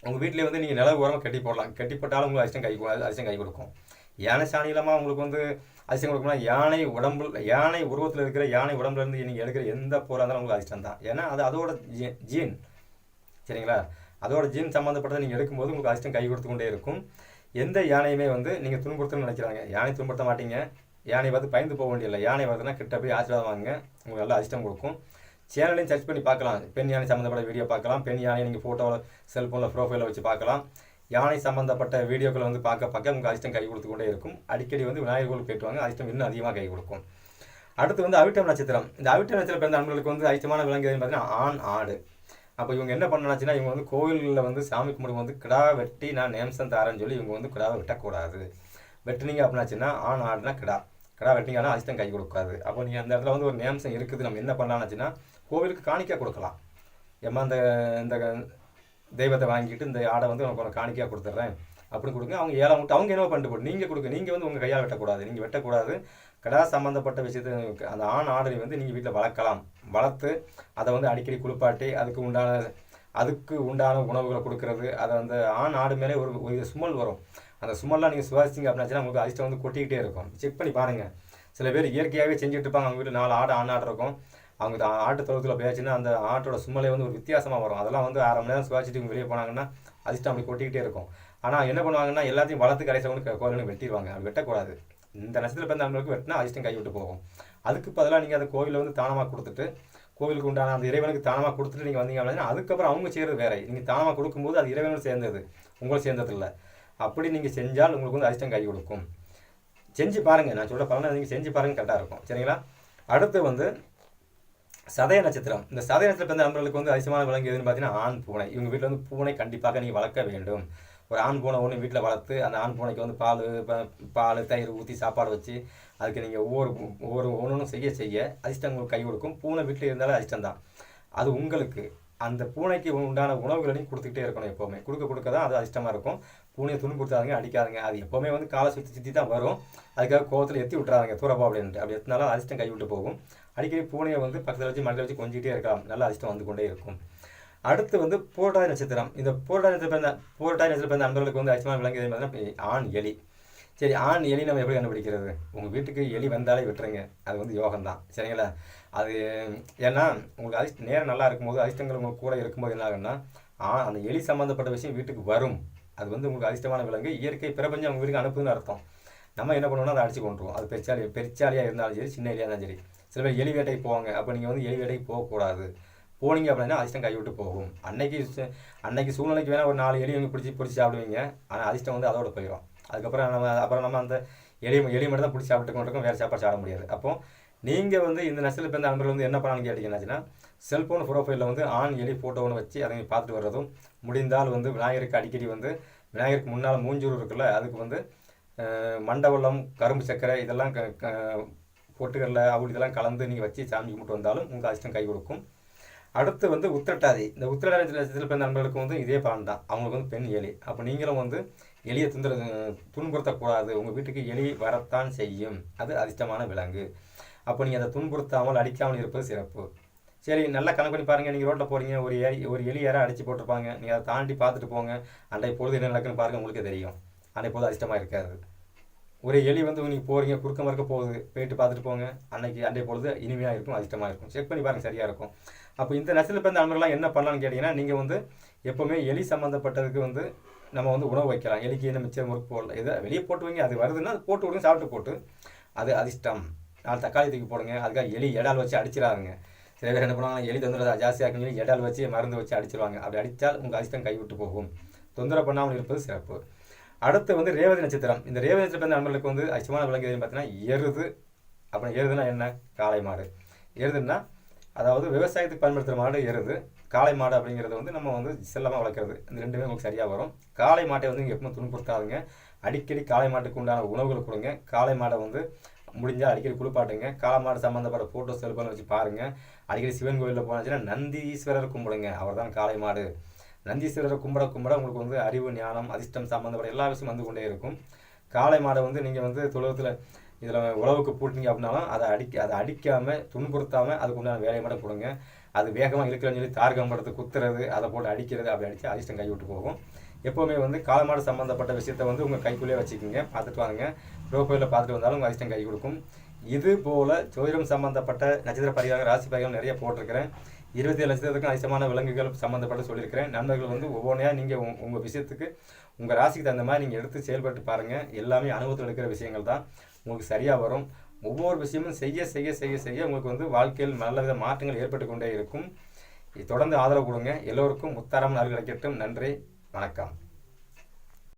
S1: உங்கள் வீட்டிலே வந்து நீங்கள் நிலவு உரமாக கட்டி போடலாம். கட்டி போட்டாலும் உங்களுக்கு அதிர்ஷ்டம் கை கொடு- அதிர்ஷ்டம் கை கொடுக்கும். யானை சாணி இல்லாமல் உங்களுக்கு வந்து அதிர்ஷ்டம் கொடுக்கணும்னா யானை உடம்புல யானை உருவத்தில் இருக்கிற யானை உடம்புல இருந்து நீங்கள் எடுக்கிற எந்த பொருளாக இருந்தாலும் உங்களுக்கு அதிர்ஷ்டம் தான். ஏன்னா அது அதோட ஜீன். சரிங்களா? அதோட ஜீன் சம்மந்தப்பட்டதை நீங்கள் எடுக்கும்போது உங்களுக்கு அதிர்ஷ்டம் கை கொடுத்து கொண்டே இருக்கும். எந்த யானையுமே வந்து நீங்கள் துன்புறுத்தணும்னு நினைக்கிறாங்க. யானை துன்புறுத்த மாட்டீங்க. யானை பார்த்து பயந்து போக வேண்டியதில்லை. யானை வருதுன்னா கிட்ட போய் ஆசீர்வாதம் வாங்க உங்களுக்கு நல்ல அதிர்ஷ்டம் கொடுக்கும். சேனலையும் சர்ச் பண்ணி பார்க்கலாம். பெண் யானை சம்மந்தப்பட்ட வீடியோ பார்க்கலாம். பெண் யானை நீங்கள் ஃபோட்டோவில் செல்ஃபோனில் ப்ரோஃபைலில் வச்சு பார்க்கலாம். யானை சம்மந்தப்பட்ட வீடியோக்களை வந்து பார்க்க பார்க்க உங்களுக்கு அதிர்ஷ்டம் கை கொடுத்து கொண்டே இருக்கும். அடிக்கடி வந்து விநாயகர் கோவில் போயிட்டு வாங்க. அதிர்ஷ்டம் இன்னும் அதிகமாக கை கொடுக்கும். அடுத்து வந்து அவிட்டம் நட்சத்திரம். இந்த அவிட்டம் நட்சத்திரம் பிறந்த நண்பர்களுக்கு வந்து அதிர்ஷ்டமான விலங்கு பார்த்தீங்கன்னா ஆண் ஆடு. அப்போ இவங்க என்ன பண்ணாச்சுன்னா இவங்க வந்து கோவில்களில் வந்து சாமி கும்பிடும் வந்து கிடா வெட்டி நான் நேம்சம் தாரேன்னு சொல்லி இவங்க வந்து கிடாவை வெட்டக்கூடாது வெட்டுனீங்க அப்படின்னாச்சுன்னா ஆண் ஆடுனா கிடா. கிடா வெட்டிங்கன்னா அதிர்ஷ்டம் கை கொடுக்காது. அப்போ நீங்கள் அந்த இடத்துல வந்து ஒரு நேம்சம் இருக்குது நம்ம என்ன பண்ணலாம்னாச்சுன்னா கோவிலுக்கு காணிக்கை கொடுக்கலாம். ஏமா இந்த இந்த தெய்வத்தை வாங்கிட்டு இந்த ஆடை வந்து உனக்கு உனக்கு காணிக்கையாக கொடுத்துட்றேன். அப்படின்னு கொடுங்க. அவங்க ஏழாம் விட்டு அவங்க என்ன பண்ணிட்டு போட்டு நீங்கள் கொடுங்க. நீங்கள் வந்து உங்கள் கையால் வெட்டக்கூடாது நீங்கள் வெட்டக்கூடாது கடா சம்மந்தப்பட்ட விஷயத்தை அந்த ஆண் ஆடை வந்து நீங்கள் வீட்டில் வளர்க்கலாம். வளர்த்து அதை வந்து அடிக்கடி குளிப்பாட்டி அதுக்கு உண்டான அதுக்கு உண்டான உணவுகளை கொடுக்கறது. அதை அந்த ஆண் ஆடு மேலே ஒரு ஒரு சுமல் வரும். அந்த சுமல்லாம் நீங்கள் சுவாசிச்சிங்க அப்படின்னா உங்களுக்கு அதிர்ஷ்டம் வந்து கொட்டிக்கிட்டே இருக்கும். செக் பண்ணி பாருங்கள் சில பேர் இயற்கையாகவே செஞ்சுட்டு இருப்பாங்க. அவங்க வீட்டில் நாலு ஆடு ஆண் ஆடு இருக்கும். அவங்க ஆட்டு தொழுத்தில் போயாச்சுன்னா அந்த ஆட்டோட சுமலே வந்து ஒரு வித்தியாசமாக வரும். அதெல்லாம் வந்து அரை மணி நேரம் சுவாசிட்டு இவங்க வெளியே போனாங்கன்னா அதிர்ஷ்டம் அப்படி கொட்டிக்கிட்டே இருக்கும். ஆனால் என்ன பண்ணுவாங்கன்னா எல்லாத்தையும் வளர்த்து கடைசி வந்து கோயிலுக்கு வெட்டிடுவாங்க அது வெட்டக்கூடாது. இந்த நட்சத்திர பிறந்த நம்மளுக்கு வெட்டினா அதிர்ஷ்டம் கை விட்டு போகும். அதுக்கு பதிலாக நீங்கள் அந்த கோவிலில் வந்து தானமாக கொடுத்துட்டு கோவிலுக்கு உண்டான அந்த இறைவனுக்கு தானமாக கொடுத்துட்டு நீங்கள் வந்தீங்க அப்படின்னா அதுக்கப்புறம் அவங்க செய்கிறது வேற. நீங்கள் தானமாக கொடுக்கும்போது அது இறைவனோடு சேர்ந்தது. உங்களை சேர்ந்தது இல்லை அப்படி நீங்கள் செஞ்சால் உங்களுக்கு வந்து அதிர்ஷ்டம் கை கொடுக்கும். செஞ்சு பாருங்கள் நான் சொல்கிற பலனை நீங்கள் செஞ்சு பாருங்கள் கரெக்டாக இருக்கும். சரிங்களா? அடுத்து வந்து சதய நட்சத்திரம். இந்த சதய நட்சத்திரம் பிறந்த நண்பர்களுக்கு வந்து அதிசயமான விலங்கு எதுன்னு பார்த்தீங்கன்னா ஆண் பூனை. இவங்க வீட்டில் வந்து பூனை கண்டிப்பாக நீங்கள் வளர்க்க வேண்டும். ஒரு ஆண் பூனை ஒன்று வீட்டில் வளர்த்து அந்த ஆண் பூனைக்கு வந்து பால் பால் தயிர் ஊற்றி சாப்பாடு வச்சு அதுக்கு நீங்கள் ஒவ்வொரு ஒவ்வொரு ஒன்றும் செய்ய செய்ய அதிர்ஷ்டம் உங்களுக்கு கை கொடுக்கும். பூனை வீட்டில் இருந்தாலும் அதிர்ஷ்டம் தான். அது உங்களுக்கு அந்த பூனைக்கு உண்டான உணவுகளையும் கொடுத்துக்கிட்டே இருக்கணும் எப்போவுமே. கொடுக்க கொடுக்க தான் அது அதிர்ஷ்டமாக இருக்கும். பூனையை துணி கொடுத்தாதுங்க அடிக்காதுங்க. அது எப்போவுமே வந்து காலை சுற்றி சுற்றி தான் வரும். அதுக்காக கோவத்தில் எத்தி விட்றாங்க தூரப்பா அப்படின்ட்டு. அப்படி எத்தினாலும் அதிர்ஷ்டம் கை விட்டு போகும். அடிக்கடி பூனையை வந்து பக்கத்தில் வச்சு மண்ணில் வச்சு கொஞ்சிக்கிட்டே இருக்கலாம். நல்லா அதிர்ஷ்டம் வந்து கொண்டே இருக்கும். அடுத்து வந்து போராட்டாதி நட்சத்திரம். இந்த போராட்டாதி நட்சத்திரம் பிறந்த போராட்டாதி நட்சத்திரம் பிறந்த நண்பர்களுக்கு வந்து அதிகமாக விலங்கு எது ஆண் எலி. சரி ஆண் எலி நம்ம எப்படி கண்டுபிடிக்கிறது? உங்கள் வீட்டுக்கு எலி வந்தாலே விட்டுருங்க. அது வந்து யோகம் தான் சரிங்களா? அது ஏன்னா உங்களுக்கு அதிர்ஷ்டம் நேரம் நல்லா இருக்கும்போது அதிர்ஷ்டங்கள் உங்களுக்கு கூட இருக்கும்போது என்ன ஆகுன்னா ஆ அந்த எலி சம்மந்தப்பட்ட விஷயம் வீட்டுக்கு வரும். அது வந்து உங்களுக்கு அதிர்ஷ்டமான விலங்கு. இயற்கை பிரபஞ்சம் உங்கள் வீட்டுக்கு அனுப்புதுன்னு அர்த்தம். நம்ம என்ன பண்ணுவோம்னா அதை அடிச்சு கொண்டுருவோம். அது பெருச்சாலி பெருச்சாலியாக இருந்தாலும் சரி சின்ன எலியாக இருந்தாலும் சரி. சில பேர் எலி வேட்டைக்கு போவாங்க. அப்போ நீங்கள் வந்து எலி வேட்டைக்கு போகக்கூடாது. போனீங்க அப்படின்னா அதிர்ஷ்டம் கைவிட்டு போகும். அன்னைக்கு அன்னைக்கு சூழ்நிலைக்கு வேணால் ஒரு நாலு எலி வந்து பிடிச்சி பிடிச்சி சாப்பிடுவீங்க. ஆனால் அதிர்ஷ்டம் வந்து அதோட போயிடும் அதுக்கப்புறம் நம்ம அப்புறம் நம்ம அந்த எலி எலி மட்டும் தான் பிடிச்சி சாப்பிட்டு வேறு சாப்பாடு சாப்பிட முடியாது. அப்போ நீங்கள் வந்து இந்த நெசத்தில் பிறந்த நண்பர்கள் வந்து என்ன பண்ணான்னு கேட்டிங்கன்னாச்சுன்னா செல்ஃபோன் ப்ரொஃபைலில் வந்து ஆண் எலி ஃபோட்டோ ஒன்று வச்சு அதை பார்த்துட்டு வர்றதும் முடிந்தால் வந்து விநாயகருக்கு அடிக்கடி வந்து விநாயகருக்கு முன்னால் மூஞ்சூர் இருக்குல்ல அதுக்கு வந்து மண்டவளம் கரும்பு சர்க்கரை இதெல்லாம் க பொட்டுகளில் அவள் இதெல்லாம் கலந்து நீங்கள் வச்சு சாமி கும்பிட்டு வந்தாலும் உங்கள் அதிர்ஷ்டம் கை கொடுக்கும். அடுத்து வந்து உத்திரட்டாதி. இந்த உத்திரட்டாதி நட்சத்திரத்தில் பிறந்த நண்பர்களுக்கு வந்து இதே பலன் தான் அவங்களுக்கு வந்து பெண் எலி. அப்போ நீங்களும் வந்து எலியை துந்துற துன்புறுத்தக்கூடாது. உங்கள் வீட்டுக்கு எலி வரத்தான் செய்யும். அது அதிர்ஷ்டமான விலங்கு. அப்போ நீங்கள் அதை துன்புறுத்தாமல் அடிக்காமல் இருப்பது சிறப்பு. சரி நல்லா கணக்கு பண்ணி பாருங்கள் நீங்கள் ரோட்டில் போகிறீங்க ஒரு எலி ஒரு எலி யாராக அடித்து போட்டிருப்பாங்க. நீங்கள் அதை தாண்டி பார்த்துட்டு போங்க. அன்றைய பொழுது என்ன நடக்குன்னு பாருங்கள் உங்களுக்கு தெரியும். அன்றைய பொழுது அதிர்ஷ்டமாக இருக்காது. ஒரு எலி வந்து நீங்கள் போகிறீங்க குறுக்க மறுக்க போகுது. போயிட்டு பார்த்துட்டு போங்க. அன்னைக்கு அன்றைய பொழுது இனிமையாக இருக்கும் அதிர்ஷ்டமாக இருக்கும். செக் பண்ணி பாருங்கள் சரியாக இருக்கும். அப்போ இந்த நெசத்தில் பிறந்த நண்பர்கள்லாம் என்ன பண்ணலாம்னு கேட்டிங்கன்னா நீங்கள் வந்து எப்போவுமே எலி சம்மந்தப்பட்டதுக்கு வந்து நம்ம வந்து உணவு வைக்கலாம். எலிக்கு என்ன மிச்சம் முறுக்கு போடல எதை வெளியே போட்டு வைங்க. அது வருதுன்னா அது போட்டு விடுங்க சாப்பிட்டு போட்டு. அது அதிர்ஷ்டம். நாலு தக்காளி தூக்கி போடுங்க. அதுக்காக எலி எடால் வச்சு அடிச்சிடாதுங்க. சில பேர் என்ன பண்ணுவாங்க எலி தொந்தரவு ஜாஸ்தியாக இருக்குன்னு சொல்லி எடால் வச்சு மருந்து வச்சு அடிச்சிருவாங்க. அப்படி அடித்தால் உங்கள் அதிர்ஷ்டம் கைவிட்டு போகும். தொந்தரவு பண்ணாமல் இருப்பது சிறப்பு. அடுத்து வந்து ரேவதி நட்சத்திரம். இந்த ரேவதி நட்சத்திரம் நண்பர்களுக்கு வந்து அதிகமான விலங்கு எதுன்னு பார்த்தீங்கன்னா எருது. அப்புறம் எருதுனா என்ன? காளை மாடு. எருதுன்னா அதாவது விவசாயத்துக்கு பயன்படுத்துகிற மாடு எருது காளை மாடு அப்படிங்கிறது வந்து நம்ம வந்து செல்லமாக வளர்க்குறது. இந்த ரெண்டுமே உங்களுக்கு சரியாக வரும். காளை மாட்டை வந்து நீங்கள் எப்பவும் துன்புறுத்தாதுங்க. அடிக்கடி காளை மாட்டுக்கு உண்டான உணவுகளை கொடுங்க. காளை மாடை வந்து முடிஞ்சால் அடிக்கடி குளிப்பாட்டுங்க. காளை மாடு சம்மந்தப்பட்ட ஃபோட்டோஸ் செல்போன் வச்சு பாருங்கள் அடிக்கடி சிவன் கோயிலில் போனாச்சுன்னா நந்தீஸ்வரர் கும்பிடுங்க. அவர் தான் காளை மாடு. நந்தீஸ்வரரை கும்பிட கும்பிட உங்களுக்கு வந்து அறிவு ஞானம் அதிர்ஷ்டம் சம்மந்தப்பட்ட எல்லா விஷயம் வந்து கொண்டே இருக்கும். காளை மாடை வந்து நீங்கள் வந்து தொழுவத்தில் இதில் உழவுக்கு பூட்டினீங்க அப்படின்னாலும் அதை அடிக்க அதை அடிக்காமல் துன்புறுத்தாமல் அதுக்கு உண்டான வேலையை மட்டும் கொடுங்க அது வேகமாக இருக்கிறன்னு சொல்லி தார்கம் படுத்து குத்துறது அதை போட்டு அடிக்கிறது அப்படி அடித்து அதிர்ஷ்டம் கை விட்டு போகும். எப்போவுமே வந்து காலமாடு சம்மந்தப்பட்ட விஷயத்த வந்து உங்கள் கைக்குள்ளேயே வச்சுக்கோங்க. பார்த்துட்டு வாங்க. ப்ரோஃபைலில் பார்த்துட்டு வந்தாலும் உங்கள் அதிர்ஷ்டம் கை கொடுக்கும். இது போல் ஜோதிடம் சம்மந்தப்பட்ட நட்சத்திர பரிகாரம் ராசி பரிகாரம் நிறைய போட்டிருக்கிறேன். இருபத்தி ஏழு லட்சத்துக்கும் அதிகமான விலங்குகள் சம்மந்தப்பட்டு சொல்லியிருக்கிறேன். நண்பர்கள் வந்து ஒவ்வொன்றையாக நீங்கள் உங்கள் விஷயத்துக்கு உங்கள் ராசிக்கு தகுந்த மாதிரி நீங்கள் எடுத்து செயல்பட்டு பாருங்கள் எல்லாமே அனுபவத்தில் எடுக்கிற விஷயங்கள் தான். உங்களுக்கு சரியாக வரும். ஒவ்வொரு விஷயமும் செய்ய செய்ய செய்ய செய்ய உங்களுக்கு வந்து வாழ்க்கையில் நல்ல வித மாற்றங்கள் ஏற்பட்டு கொண்டே இருக்கும். தொடர்ந்து ஆதரவு கொடுங்க. எல்லோருக்கும் முத்தாரம் நாள் கிடைக்கட்டும். நன்றி. வணக்கம்.